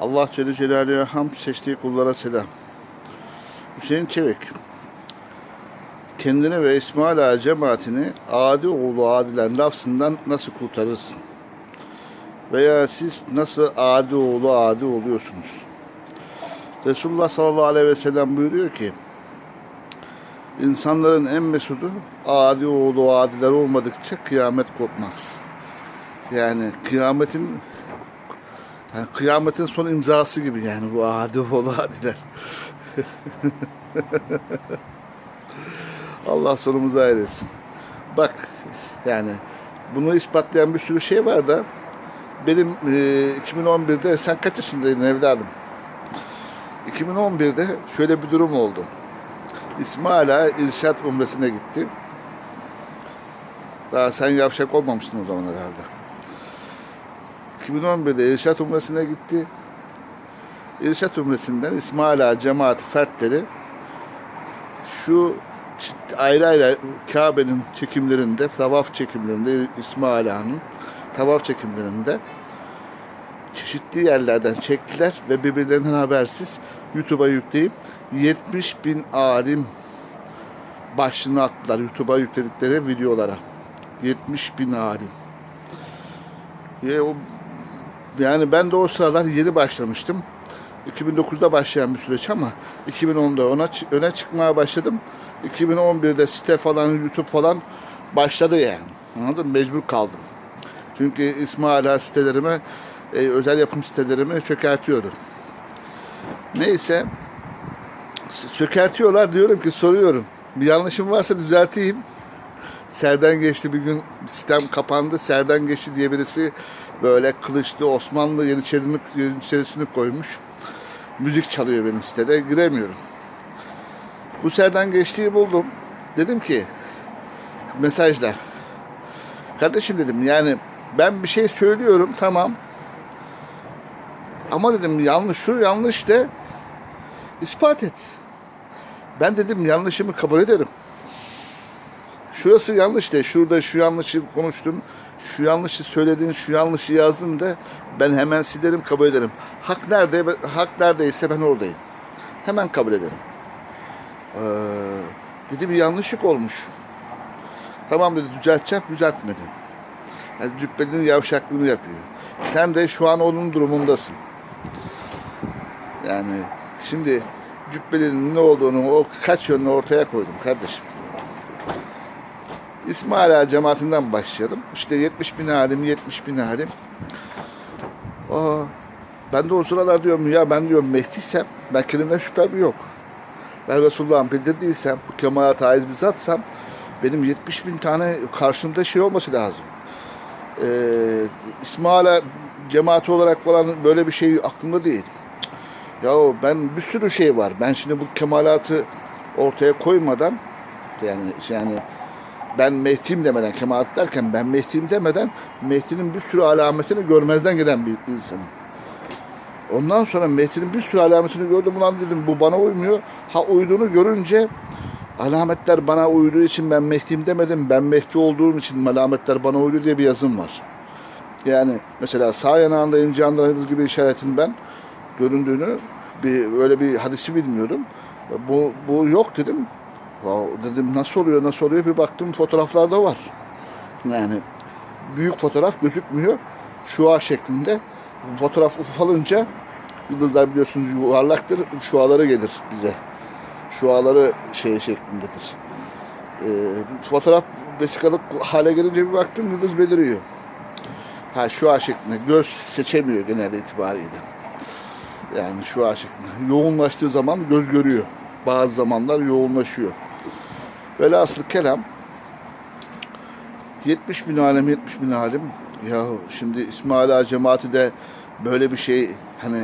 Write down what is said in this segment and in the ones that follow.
Allah Celle Celaluhu'ya hamd seçtiği kullara selam. Hüseyin Çevik kendini ve İsmail Ağa cemaatini adi oğlu adiler lafzından nasıl kurtarırsın? Veya siz nasıl adi oğlu adi oluyorsunuz? Resulullah sallallahu aleyhi ve sellem buyuruyor ki insanların en mesudu adi oğlu adiler olmadıkça kıyamet kopmaz. Yani kıyametin yani kıyametin son imzası gibi yani bu adi oğlu adiler. Allah sonumuzu hayretsin. Bak yani bunu ispatlayan bir sürü şey var da benim e, 2011'de sen kaç yaşındaydın evladım? 2011'de şöyle bir durum oldu. İsmail Ağa İrşat Umresi'ne gitti. Daha sen yavşak olmamıştın o zaman herhalde. 2011'de İrşat Umresi'ne gitti. İrşat Umresi'nden İsmail Ağa cemaati fertleri şu ayrı ayrı Kabe'nin çekimlerinde, tavaf çekimlerinde İsmail Ağa'nın tavaf çekimlerinde çeşitli yerlerden çektiler ve birbirlerinden habersiz YouTube'a yükleyip 70 bin alim başlığını attılar YouTube'a yükledikleri videolara. 70 bin alim. Ya o- Yani ben de o sıralar yeni başlamıştım. 2009'da başlayan bir süreç ama 2010'da ona öne çıkmaya başladım. 2011'de site falan, YouTube falan başladı yani. Anladın? Mecbur kaldım. Çünkü İsmail Ağa sitelerime, e, özel yapım sitelerimi çökertiyordu. Neyse, çökertiyorlar diyorum ki soruyorum. Bir yanlışım varsa düzelteyim. Serden geçti bir gün sistem kapandı. Serden geçti diye birisi böyle kılıçlı Osmanlı Yeniçerini, Yeniçerisini koymuş. Müzik çalıyor benim sitede. Giremiyorum. Bu serden geçtiği buldum. Dedim ki mesajla. Kardeşim dedim yani ben bir şey söylüyorum tamam. Ama dedim yanlış şu yanlış de ispat et. Ben dedim yanlışımı kabul ederim. Şurası yanlış de, şurada şu yanlışı konuştun, şu yanlışı söyledin, şu yanlışı yazdın da ben hemen silerim, kabul ederim. Hak nerede, hak neredeyse ben oradayım. Hemen kabul ederim. Ee, dedi bir yanlışlık olmuş. Tamam dedi düzelteceğim, düzeltmedi. Yani cübbenin yavşaklığını yapıyor. Sen de şu an onun durumundasın. Yani şimdi cübbelinin ne olduğunu o kaç yönünü ortaya koydum kardeşim. İsmail Ağa cemaatinden başlayalım. İşte 70 bin alim, 70 bin alim. Aa, ben de o sıralar diyorum ya ben diyorum Mehdi'ysem ben kendimden şüphem yok. Ben Resulullah'ın bildirdiysem, bu kemalat haiz bir zatsam benim 70 bin tane karşımda şey olması lazım. Ee, İsmail Ağa cemaati olarak falan böyle bir şey aklımda değil. Ya ben bir sürü şey var. Ben şimdi bu kemalatı ortaya koymadan yani yani ben Mehdi'yim demeden kemalat derken ben Mehdi'yim demeden Mehdi'nin bir sürü alametini görmezden gelen bir insanım. Ondan sonra Mehdi'nin bir sürü alametini gördüm. Ulan dedim bu bana uymuyor. Ha uyduğunu görünce alametler bana uyduğu için ben Mehdi'yim demedim. Ben Mehdi olduğum için alametler bana uydu diye bir yazım var. Yani mesela sağ yanağında ince andan yıldız gibi işaretin ben göründüğünü bir öyle bir hadisi bilmiyordum. Bu, bu yok dedim. Dedim nasıl oluyor nasıl oluyor bir baktım fotoğraflarda var. Yani büyük fotoğraf gözükmüyor. Şua şeklinde. Fotoğraf ufalınca yıldızlar biliyorsunuz yuvarlaktır. Şuaları gelir bize. Şuaları şey şeklindedir. Ee, fotoğraf vesikalık hale gelince bir baktım yıldız beliriyor. Ha şua şeklinde. Göz seçemiyor genel itibariyle. Yani şua şeklinde. Yoğunlaştığı zaman göz görüyor. Bazı zamanlar yoğunlaşıyor. Velhasıl kelam 70 bin alem 70 bin alim. Ya şimdi İsmail Ağa cemaati de böyle bir şey hani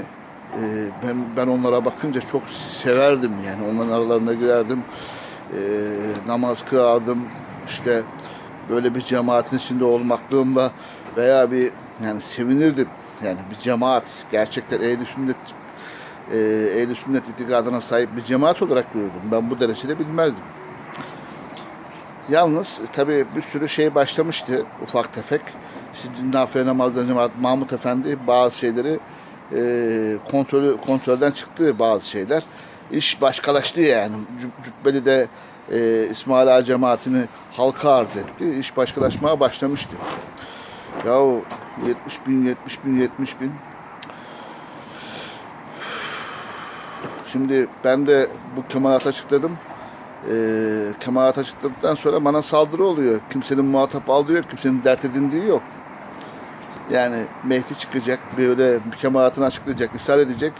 e, ben ben onlara bakınca çok severdim yani. Onların aralarına girerdim E, namaz kılardım. İşte böyle bir cemaatin içinde olmaklığımla veya bir yani sevinirdim. Yani bir cemaat gerçekten ehl sünnet e, ehl sünnet itikadına sahip bir cemaat olarak görürdüm. Ben bu derecede bilmezdim Yalnız tabii bir sürü şey başlamıştı ufak tefek. İşte nafile namazlarında Mahmut Efendi bazı şeyleri e, kontrolü kontrolden çıktı bazı şeyler. İş başkalaştı yani. Cüb- Cübbeli'de e, İsmail Ağa cemaatini halka arz etti. İş başkalaşmaya başlamıştı. Yahu 70 bin, 70 bin, 70 bin. Şimdi ben de bu Kemal açıkladım. Ee, Kemal açıkladıktan sonra bana saldırı oluyor. Kimsenin muhatap aldığı yok, kimsenin dert edindiği yok. Yani Mehdi çıkacak, böyle kemaatını açıklayacak, ısrar edecek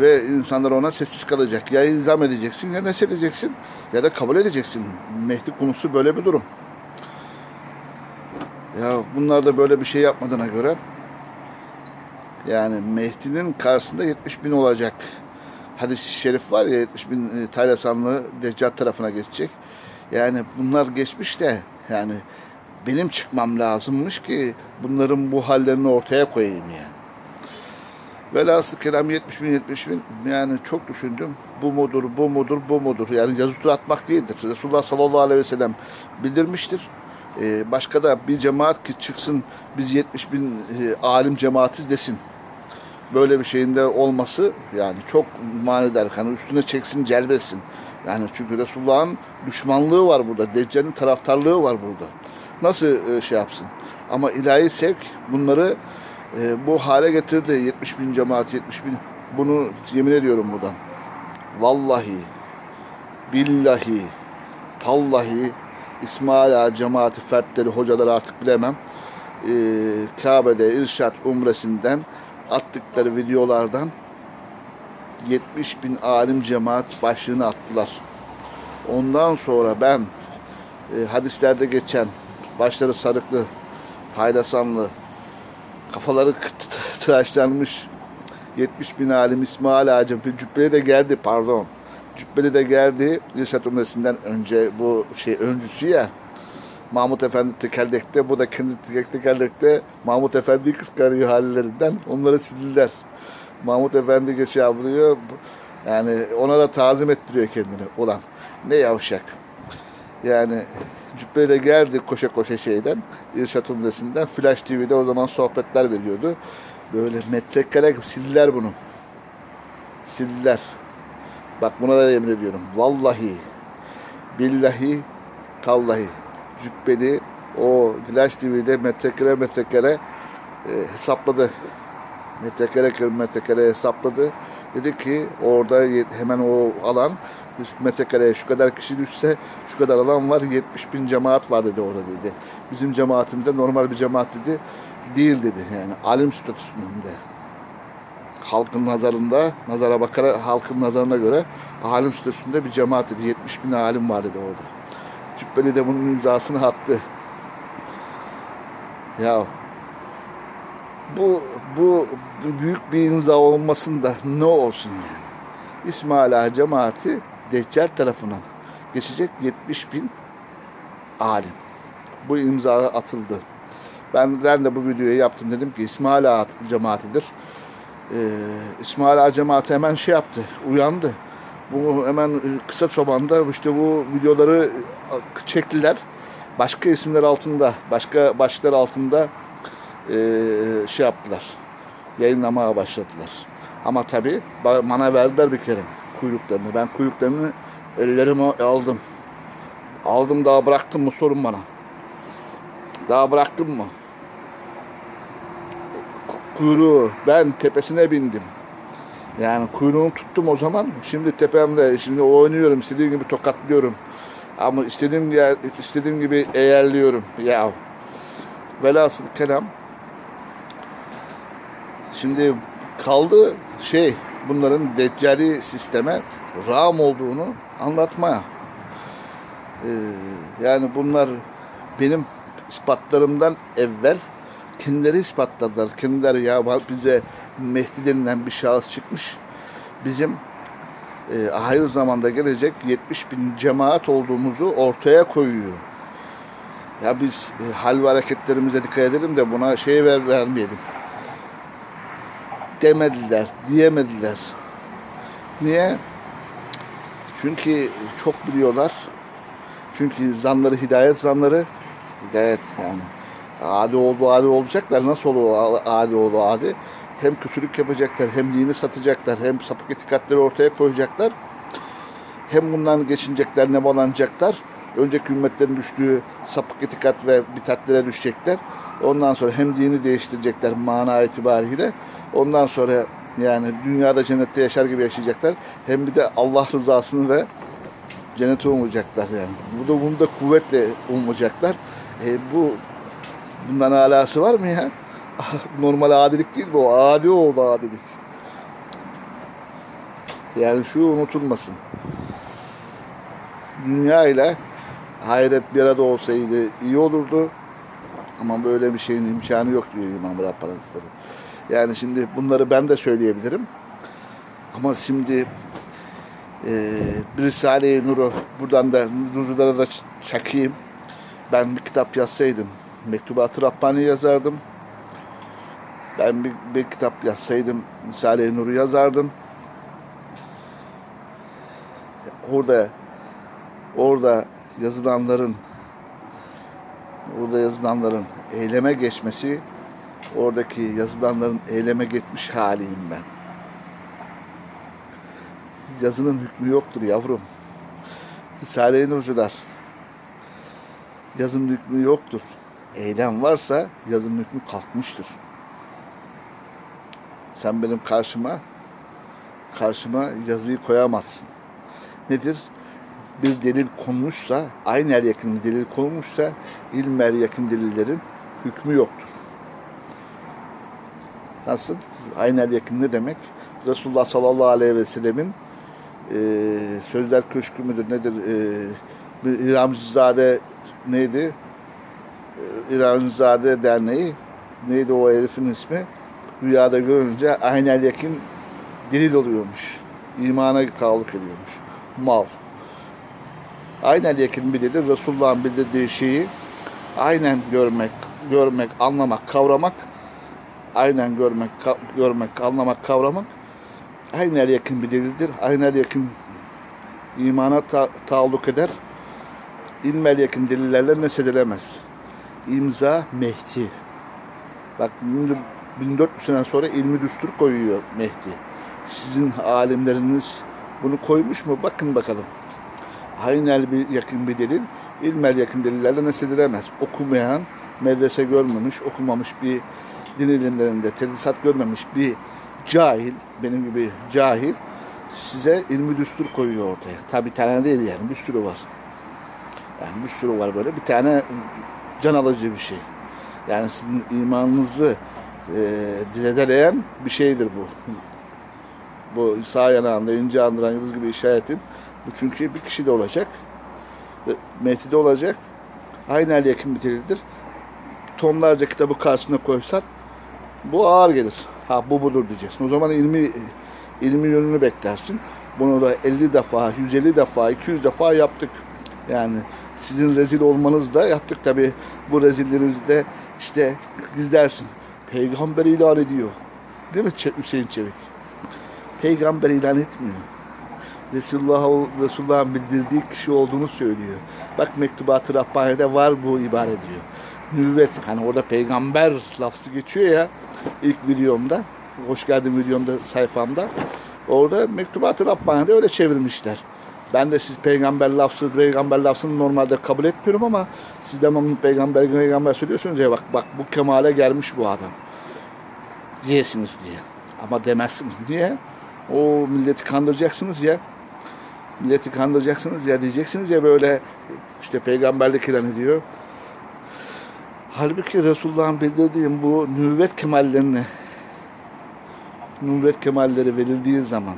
ve insanlar ona sessiz kalacak. Ya ilzam edeceksin ya neset edeceksin ya da kabul edeceksin. Mehdi konusu böyle bir durum. Ya bunlar da böyle bir şey yapmadığına göre yani Mehdi'nin karşısında 70 bin olacak. Hadis-i şerif var ya 70 bin e, Taylasanlı Deccal tarafına geçecek. Yani bunlar geçmiş de yani benim çıkmam lazımmış ki bunların bu hallerini ortaya koyayım yani. Velhasıl kelam 70 bin 70 bin yani çok düşündüm. Bu mudur, bu mudur, bu mudur. Yani yazı atmak değildir. Resulullah sallallahu aleyhi ve sellem bildirmiştir. Ee, başka da bir cemaat ki çıksın biz 70 bin e, alim cemaatiz desin. Böyle bir şeyin de olması yani çok manidar. Yani üstüne çeksin, celbetsin. Yani çünkü Resulullah'ın düşmanlığı var burada. Deccal'in taraftarlığı var burada. Nasıl e, şey yapsın? Ama ilahi sevk bunları e, bu hale getirdi. 70 bin cemaat, 70 bin. Bunu yemin ediyorum buradan. Vallahi, billahi, tallahi İsmail Ağa cemaati fertleri, hocaları artık bilemem. E, Kabe'de İrşat Umresi'nden attıkları videolardan 70 bin alim cemaat başlığını attılar. Ondan sonra ben e, hadislerde geçen başları sarıklı, paylasanlı, kafaları tıraşlanmış 70 bin alim İsmail Ağacım Cübbeli de geldi pardon. Cübbeli de geldi İrşad Umresi'nden önce bu şey öncüsü ya. Mahmut Efendi tekerlekte, bu da kendi tek- tekerlekte Mahmut Efendi'yi kıskanıyor hallerinden. Onları sildiler. Mahmut Efendi geçi yapıyor. Yani ona da tazim ettiriyor kendini olan. Ne yavşak. Yani Cübbeli de geldi koşa koşa şeyden, İrşad Umresi'nden. Flash TV'de o zaman sohbetler veriyordu. Böyle metrekare sildiler bunu. Sildiler. Bak buna da yemin ediyorum. Vallahi, billahi, tallahi. Cübbeli o Flash TV'de metrekare metrekare e, hesapladı. Metrekare metrekare hesapladı. Dedi ki orada hemen o alan 100 metrekareye şu kadar kişi düşse şu kadar alan var 70 bin cemaat var dedi orada dedi. Bizim cemaatimizde normal bir cemaat dedi. Değil dedi yani alim statüsünde. Halkın nazarında, nazara bakarak halkın nazarına göre alim statüsünde bir cemaat dedi. 70 bin alim var dedi orada. Cübbeli de bunun imzasını attı. Ya bu, bu, büyük bir imza olmasında ne olsun yani. İsmail Ağa cemaati Deccal tarafından geçecek 70 bin alim. Bu imza atıldı. Ben, ben de bu videoyu yaptım dedim ki İsmail Ağa cemaatidir. Ee, İsmail Ağa cemaati hemen şey yaptı, uyandı. Bu hemen e, kısa zamanda işte bu videoları çektiler. Başka isimler altında, başka başlıklar altında e, şey yaptılar. Yayınlamaya başladılar. Ama tabi bana verdiler bir kere kuyruklarını. Ben kuyruklarını ellerime aldım. Aldım daha bıraktım mı sorun bana. Daha bıraktım mı? Kuyruğu ben tepesine bindim. Yani kuyruğunu tuttum o zaman. Şimdi tepemde, şimdi oynuyorum, istediğim gibi tokatlıyorum. Ama istediğim yer, istediğim gibi eğerliyorum. Ya velhasıl kelam. Şimdi kaldı şey bunların deccali sisteme ram olduğunu anlatmaya. Ee, yani bunlar benim ispatlarımdan evvel kendileri ispatladılar. Kendileri ya bize Mehdi denilen bir şahıs çıkmış. Bizim e, ahir zamanda gelecek 70 bin cemaat olduğumuzu ortaya koyuyor. Ya biz e, hal ve hareketlerimize dikkat edelim de buna şey ver, vermeyelim. Demediler, diyemediler. Niye? Çünkü çok biliyorlar. Çünkü zanları hidayet zanları. Hidayet yani. Adi oldu adi olacaklar. Nasıl olur adi oldu adi? hem kötülük yapacaklar, hem dini satacaklar, hem sapık itikatları ortaya koyacaklar. Hem bundan geçinecekler, nebalanacaklar. Önceki ümmetlerin düştüğü sapık itikat ve bitatlere düşecekler. Ondan sonra hem dini değiştirecekler mana itibariyle. Ondan sonra yani dünyada cennette yaşar gibi yaşayacaklar. Hem bir de Allah rızasını ve cenneti umacaklar yani. Bu da bunu da kuvvetle umacaklar. E, bu bundan alası var mı ya? Normal adilik değil bu. Adi oldu adilik. Yani şu unutulmasın. Dünya ile ahiret bir arada olsaydı iyi olurdu. Ama böyle bir şeyin imkanı yok diyor İmam Rabbani. Yani şimdi bunları ben de söyleyebilirim. Ama şimdi e, Risale-i Nur'u buradan da Nurculara da çakayım. Ben bir kitap yazsaydım, Mektubat-ı Rabbani yazardım. Ben bir, bir kitap yazsaydım, Risale-i Nur'u yazardım. Orada orada yazılanların orada yazılanların eyleme geçmesi oradaki yazılanların eyleme geçmiş haliyim ben. Yazının hükmü yoktur yavrum. Risale-i Nurcular. Yazının hükmü yoktur. Eylem varsa yazının hükmü kalkmıştır. Sen benim karşıma karşıma yazıyı koyamazsın. Nedir? Bir delil konmuşsa, aynı yer yakın delil konmuşsa ilmer yakın delillerin hükmü yoktur. Nasıl? Aynı yer yakın ne demek? Resulullah sallallahu aleyhi ve sellemin e, Sözler Köşkü müdür nedir? E, İramcızade neydi? E, İramcızade Derneği neydi o herifin ismi? Rüyada görünce aynen yakın delil oluyormuş. İmana taalluk ediyormuş. Mal. Aynen yakın bir delil. Resulullah'ın bildirdiği şeyi aynen görmek, görmek, anlamak, kavramak aynen görmek, ka- görmek, anlamak, kavramak aynen yakın bir delildir. Aynen yakın imana ta- taalluk eder. İlmel yakın delillerle nesedilemez. İmza Mehdi. Bak 1400 sene sonra ilmi düstur koyuyor Mehdi. Sizin alimleriniz bunu koymuş mu? Bakın bakalım. Aynel bir yakın bir delil, ilmel yakın delillerle nesedilemez. Okumayan, medrese görmemiş, okumamış bir din ilimlerinde tedrisat görmemiş bir cahil, benim gibi cahil size ilmi düstur koyuyor ortaya. Tabi bir tane değil yani bir sürü var. Yani bir sürü var böyle. Bir tane can alıcı bir şey. Yani sizin imanınızı e, dizedeleyen bir şeydir bu. Bu sağ yanağında ince andıran yıldız gibi işaretin. Bu çünkü bir kişi de olacak. Ve Mehdi de olacak. Aynı yakın bir delildir. Tonlarca kitabı karşısına koysan bu ağır gelir. Ha bu budur diyeceksin. O zaman ilmi ilmi yönünü beklersin. Bunu da 50 defa, 150 defa, 200 defa yaptık. Yani sizin rezil olmanız da yaptık tabi. Bu rezillerinizi de işte gizlersin. Peygamber ilan ediyor. Değil mi Hüseyin Çevik? Peygamber ilan etmiyor. Resulullah, Resulullah'ın bildirdiği kişi olduğunu söylüyor. Bak mektubat-ı Rabbani'de var bu ibare diyor. Nüvvet, hani orada peygamber lafzı geçiyor ya ilk videomda. Hoş geldin videomda sayfamda. Orada mektubat-ı Rabbani'de öyle çevirmişler. Ben de siz peygamber lafzı, peygamber lafzını normalde kabul etmiyorum ama siz de peygamber, peygamber söylüyorsunuz ya bak bak bu kemale gelmiş bu adam. Diyesiniz diye. Ama demezsiniz. Niye? O milleti kandıracaksınız ya. Milleti kandıracaksınız ya diyeceksiniz ya böyle işte peygamberlik ilan ediyor. Halbuki Resulullah'ın bildirdiğim bu nüvvet kemallerini nüvvet kemalleri verildiği zaman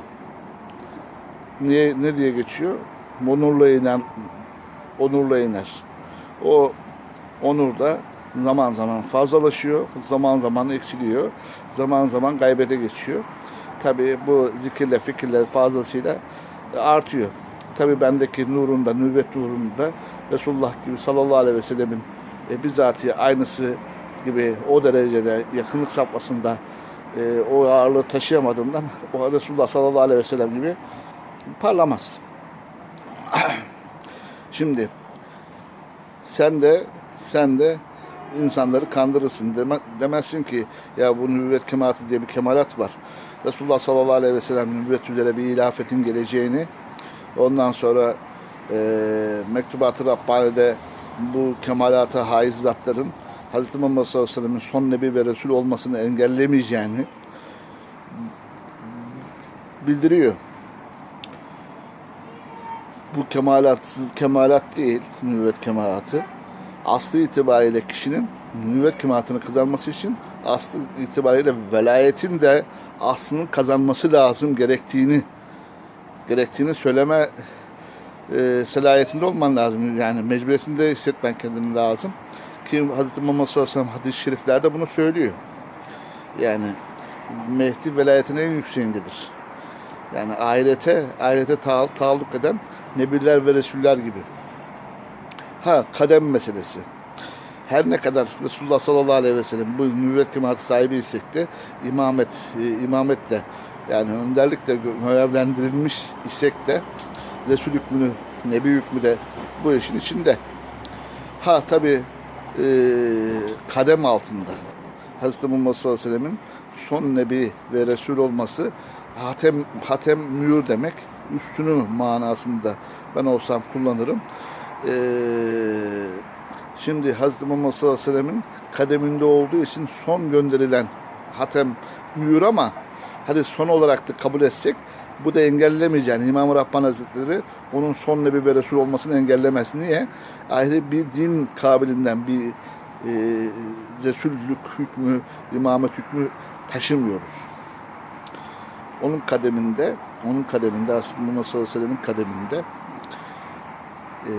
niye, ne diye geçiyor? Onurla iner, onurla iner. O onur da zaman zaman fazlalaşıyor, zaman zaman eksiliyor, zaman zaman gaybete geçiyor. Tabii bu zikirle, fikirle fazlasıyla artıyor. Tabii bendeki nurunda, nüvvet nurunda Resulullah gibi sallallahu aleyhi ve sellemin e, bizatihi aynısı gibi o derecede yakınlık safhasında e, o ağırlığı taşıyamadığımdan o Resulullah sallallahu aleyhi ve sellem gibi parlamaz. Şimdi sen de sen de insanları kandırırsın. Deme, demezsin ki ya bu nübüvvet kemalatı diye bir kemalat var. Resulullah sallallahu aleyhi ve sellem nübüvvet üzere bir ilafetin geleceğini ondan sonra e, Mektubat-ı Rabbani'de bu kemalata haiz zatların Hz. Muhammed sallallahu aleyhi ve sellem'in son nebi ve resul olmasını engellemeyeceğini bildiriyor. Bu kemalatsız kemalat değil, nüvvet kemalatı. Aslı itibariyle kişinin nüvvet kemalatını kazanması için aslı itibariyle velayetin de aslını kazanması lazım gerektiğini gerektiğini söyleme e, selahiyetinde olman lazım. Yani mecburiyetinde hissetmen kendini lazım. Ki Hz. Muhammed sallallahu aleyhi hadis-i şeriflerde bunu söylüyor. Yani Mehdi velayetin en yükseğindedir. Yani ahirete, ahirete ta- taalluk eden nebiler ve resuller gibi. Ha kadem meselesi. Her ne kadar Resulullah sallallahu aleyhi ve sellem bu nübüvvet kemalatı sahibi isek de imamet, e, imametle yani önderlikle görevlendirilmiş isek de Resul hükmünü, Nebi hükmü de bu işin içinde. Ha tabi kadem altında. Hazreti Muhammed sallallahu aleyhi ve sellemin son Nebi ve Resul olması hatem, hatem mühür demek. Üstünü manasında ben olsam kullanırım. Ee, şimdi Hazreti Muhammed sallallahu aleyhi ve sellemin kademinde olduğu için son gönderilen hatem mühür ama hadi son olarak da kabul etsek bu da engellemez yani İmam-ı Rabbani Hazretleri onun son nebi ve resul olmasını engellemez. Niye? Ayrı bir din kabilinden bir e, resullük hükmü, imamet hükmü taşımıyoruz. Onun kademinde, onun kademinde aslında Muhammed sallallahu kademinde e,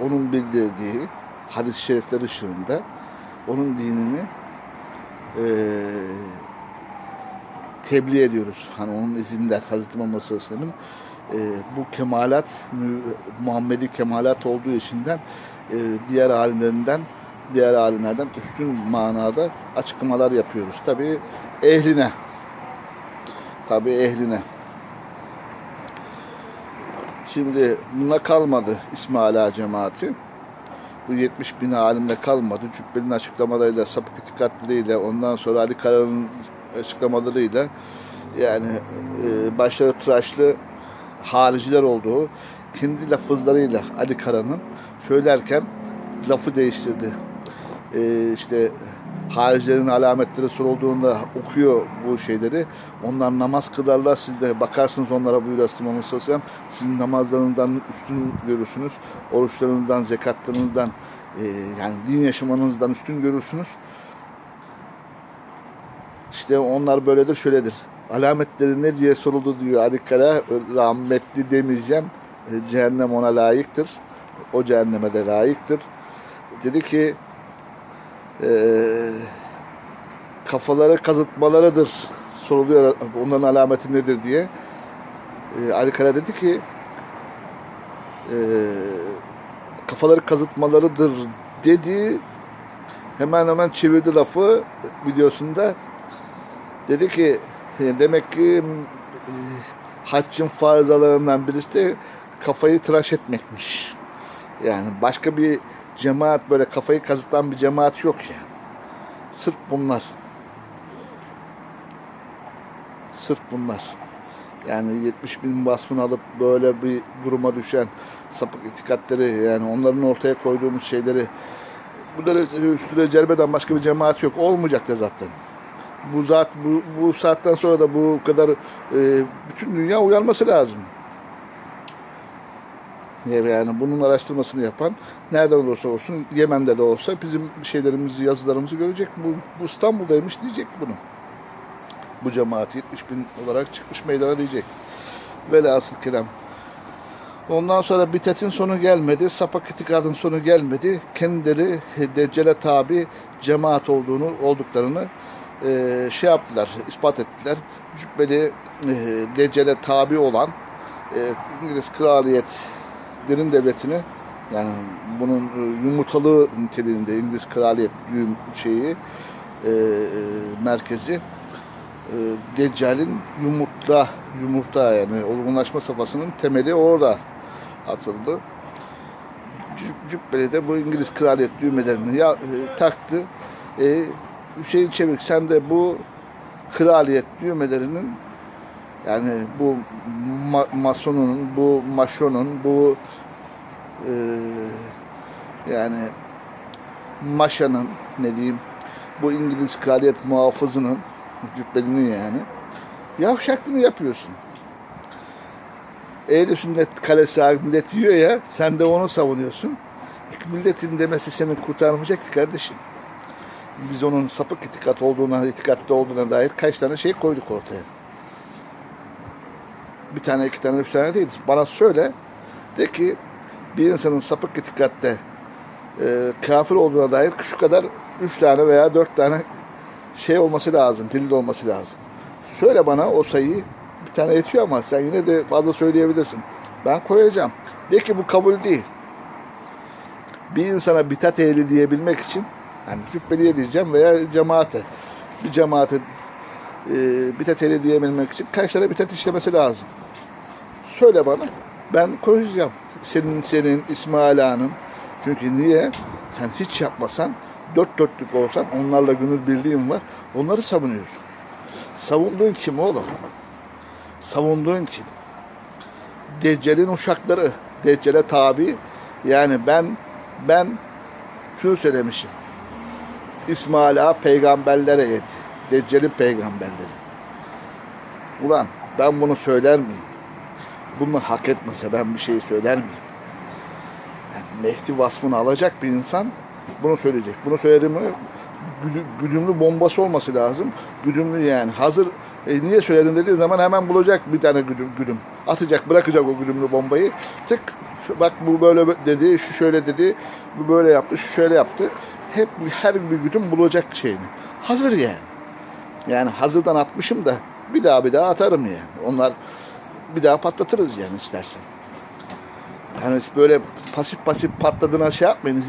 onun bildirdiği hadis-i şerifler ışığında onun dinini e, tebliğ ediyoruz. Hani onun izinden Hazreti Muhammed sallallahu aleyhi ve bu kemalat Muhammedi kemalat olduğu içinden e, diğer alimlerinden diğer alimlerden üstün manada açıklamalar yapıyoruz. Tabi ehline tabi ehline Şimdi buna kalmadı İsmaila cemaati. Bu 70 bin alimle kalmadı. Cübbeli'nin açıklamalarıyla, sapık itikatleriyle, ondan sonra Ali Kara'nın açıklamalarıyla yani e, başları tıraşlı hariciler olduğu kendi lafızlarıyla Ali Kara'nın söylerken lafı değiştirdi. E, işte haricilerin alametleri sorulduğunda okuyor bu şeyleri. Onlar namaz kılarlar. Siz de bakarsınız onlara buyuruyor Muhammed sallallahu. Sizin namazlarınızdan üstün görürsünüz. Oruçlarınızdan, zekatlarınızdan e, yani din yaşamanızdan üstün görürsünüz. İşte onlar böyledir, şöyledir. Alametleri ne diye soruldu diyor Ali. Rahmetli demeyeceğim. E, Cehennem ona layıktır. O cehenneme de layıktır. Dedi ki e, kafaları kazıtmalarıdır soruluyor onların alameti nedir diye. E, Ali Kara dedi ki e, kafaları kazıtmalarıdır dedi. Hemen hemen çevirdi lafı videosunda. Dedi ki demek ki e, haccın farizalarından birisi de kafayı tıraş etmekmiş. Yani başka bir cemaat böyle kafayı kazıtan bir cemaat yok yani. Sırf bunlar. Sırf bunlar. Yani 70 bin vasfını alıp böyle bir duruma düşen sapık itikatleri yani onların ortaya koyduğumuz şeyleri bunları üstüne celbeden başka bir cemaat yok. Olmayacak da zaten. Bu zat bu, bu saatten sonra da bu kadar e, bütün dünya uyanması lazım. Yani bunun araştırmasını yapan nereden olursa olsun Yemen'de de olsa bizim şeylerimizi, yazılarımızı görecek. Bu, bu İstanbul'daymış diyecek bunu. Bu cemaat 70 bin olarak çıkmış meydana diyecek. Velhasıl kelam. Ondan sonra bitetin sonu gelmedi, sapak itikadın sonu gelmedi. Kendileri Deccale tabi cemaat olduğunu, olduklarını e, şey yaptılar, ispat ettiler. Cübbeli e, Deccale tabi olan e, İngiliz kraliyet derin devletini yani bunun e, yumurtalığı niteliğinde İngiliz kraliyet düğüm şeyi e, e, merkezi e, Deccal'in yumurta yumurta yani olgunlaşma safhasının temeli orada atıldı. Cü- Cübbeli de bu İngiliz kraliyet düğmelerini ya, e, taktı. E, Hüseyin Çevik sen de bu kraliyet düğmelerinin yani bu ma- masonun, bu maşonun, bu e, yani maşanın ne diyeyim bu İngiliz kraliyet muhafızının cübbelinin yani yavşaklığını yapıyorsun. Ehl-i sünnet kalesi millet yiyor ya sen de onu savunuyorsun. Milletin demesi seni kurtarmayacak ki kardeşim. Biz onun sapık itikat olduğuna, itikatta olduğuna dair kaç tane şey koyduk ortaya. Bir tane, iki tane, üç tane değil. Bana söyle. De ki bir insanın sapık itikatte e, kafir olduğuna dair şu kadar üç tane veya dört tane şey olması lazım, delil olması lazım. Söyle bana o sayıyı bir tane yetiyor ama sen yine de fazla söyleyebilirsin. Ben koyacağım. De ki bu kabul değil. Bir insana bitat ehli diyebilmek için yani cübbeliye diyeceğim veya cemaate bir cemaate e, bitat ehli diyebilmek için kaç tane bitat işlemesi lazım? Söyle bana. Ben koyacağım. Senin, senin, İsmail Ağa'nın. Çünkü niye? Sen hiç yapmasan, dört dörtlük olsan, onlarla gönül birliğin var. Onları savunuyorsun. Savunduğun kim oğlum? Savunduğun kim? Deccal'in uşakları. Deccal'e tabi. Yani ben ben şunu söylemişim. İsmail Ağa peygamberlere et. Deccal'in peygamberleri. Ulan ben bunu söyler miyim? Bunu hak etmese ben bir şey söyler miyim? Yani Mehdi vasfını alacak bir insan bunu söyleyecek. Bunu söyledi mi güdü- güdümlü bombası olması lazım. Güdümlü yani hazır e, niye söyledin dediği zaman hemen bulacak bir tane güdüm, güdüm. Atacak, bırakacak o güdümlü bombayı. Tık, bak bu böyle dedi, şu şöyle dedi, bu böyle yaptı, şu şöyle yaptı. Hep her bir güdüm bulacak şeyini. Hazır yani. Yani hazırdan atmışım da bir daha bir daha atarım yani. Onlar bir daha patlatırız yani istersen. Yani böyle pasif pasif patladığına şey yapmayın.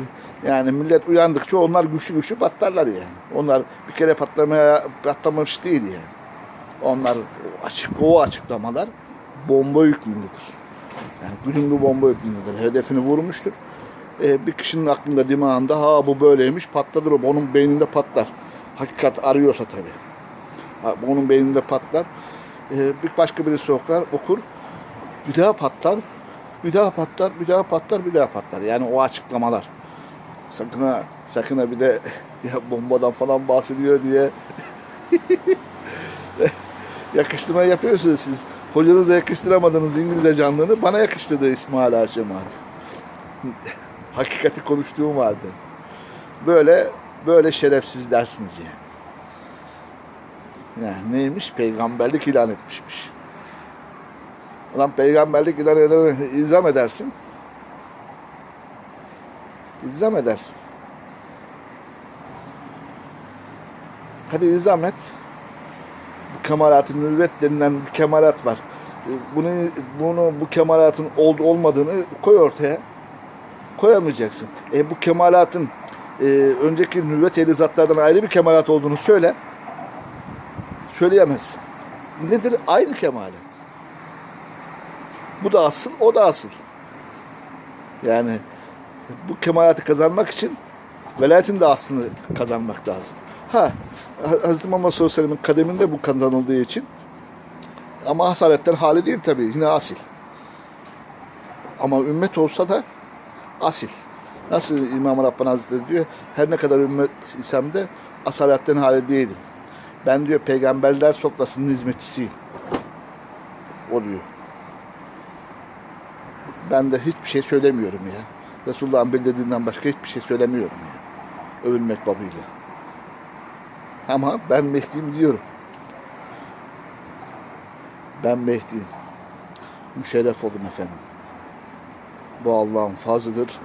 Yani millet uyandıkça onlar güçlü güçlü patlarlar yani. Onlar bir kere patlamaya patlamış değil yani. Onlar açık o açıklamalar bomba hükmündedir. Yani güdümlü bomba hükmündedir. Hedefini vurmuştur. Ee, bir kişinin aklında dimağında ha bu böyleymiş patladır o. Onun beyninde patlar. Hakikat arıyorsa tabii. Ha, onun beyninde patlar. Ee, bir başka birisi okar, okur. Bir daha patlar. Bir daha patlar, bir daha patlar, bir daha patlar. Yani o açıklamalar. Sakın ha, sakın ha bir de ya bombadan falan bahsediyor diye yakıştırma yapıyorsunuz siz. Hocanıza yakıştıramadığınız İngilizce canlılığını bana yakıştırdı İsmail Cemaat. Hakikati konuştuğum halde. Böyle böyle şerefsiz dersiniz yani. Yani neymiş? Peygamberlik ilan etmişmiş. Ulan peygamberlik ilan eden ilzam edersin. İlzam edersin. Hadi ilzam et. Bu kemalat-ı nüvvet denilen bir kemalat var. E, Bunu, bunu bu kemalatın ol, olmadığını koy ortaya. Koyamayacaksın. E bu kemalatın e, önceki nüvvet ehli zatlardan ayrı bir kemalat olduğunu söyle. Söyleyemezsin. Nedir? Aynı kemalat. Bu da asıl, o da asıl. Yani bu kemalatı kazanmak için velayetin de aslını kazanmak lazım. Ha, Hz. Muhammed sallallahu aleyhi ve kademinde bu kazanıldığı için ama hasaletten hali değil tabii. Yine asil. Ama ümmet olsa da asil. Nasıl İmam Rabbani Hazretleri diyor, her ne kadar ümmet isem de asaletten hali değilim. Ben diyor peygamberler sofrasının hizmetçisiyim. O diyor. Ben de hiçbir şey söylemiyorum ya. Resulullah'ın bildirdiğinden başka hiçbir şey söylemiyorum ya. Övünmek babıyla. Ama ben Mehdi'yim diyorum. Ben Mehdi'yim. Müşerref olun efendim. Bu Allah'ın fazlıdır.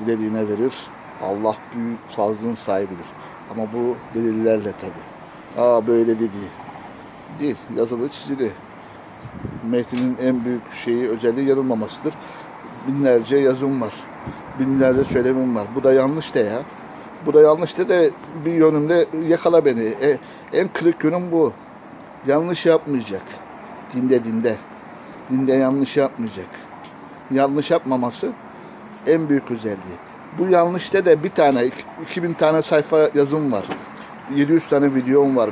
Dilediğine verir. Allah büyük fazlın sahibidir. Ama bu delillerle tabi. Aa böyle dedi. Değil. Yazılı çizili. Mehdi'nin en büyük şeyi özelliği yanılmamasıdır. Binlerce yazım var. Binlerce söylemim var. Bu da yanlış de ya. Bu da yanlış de de bir yönümde yakala beni. E, en kırık yönüm bu. Yanlış yapmayacak. Dinde dinde. Dinde yanlış yapmayacak. Yanlış yapmaması En büyük özelliği. Bu yanlışta da bir tane, iki- 2000 tane sayfa yazım var. 700 tane videom var.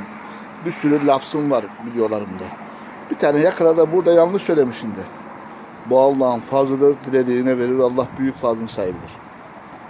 Bir sürü lafzım var videolarımda. Bir tane yakala da burada yanlış söylemişim de. Bu Allah'ın fazladır, dilediğine verir. Allah büyük fazlın sahibidir.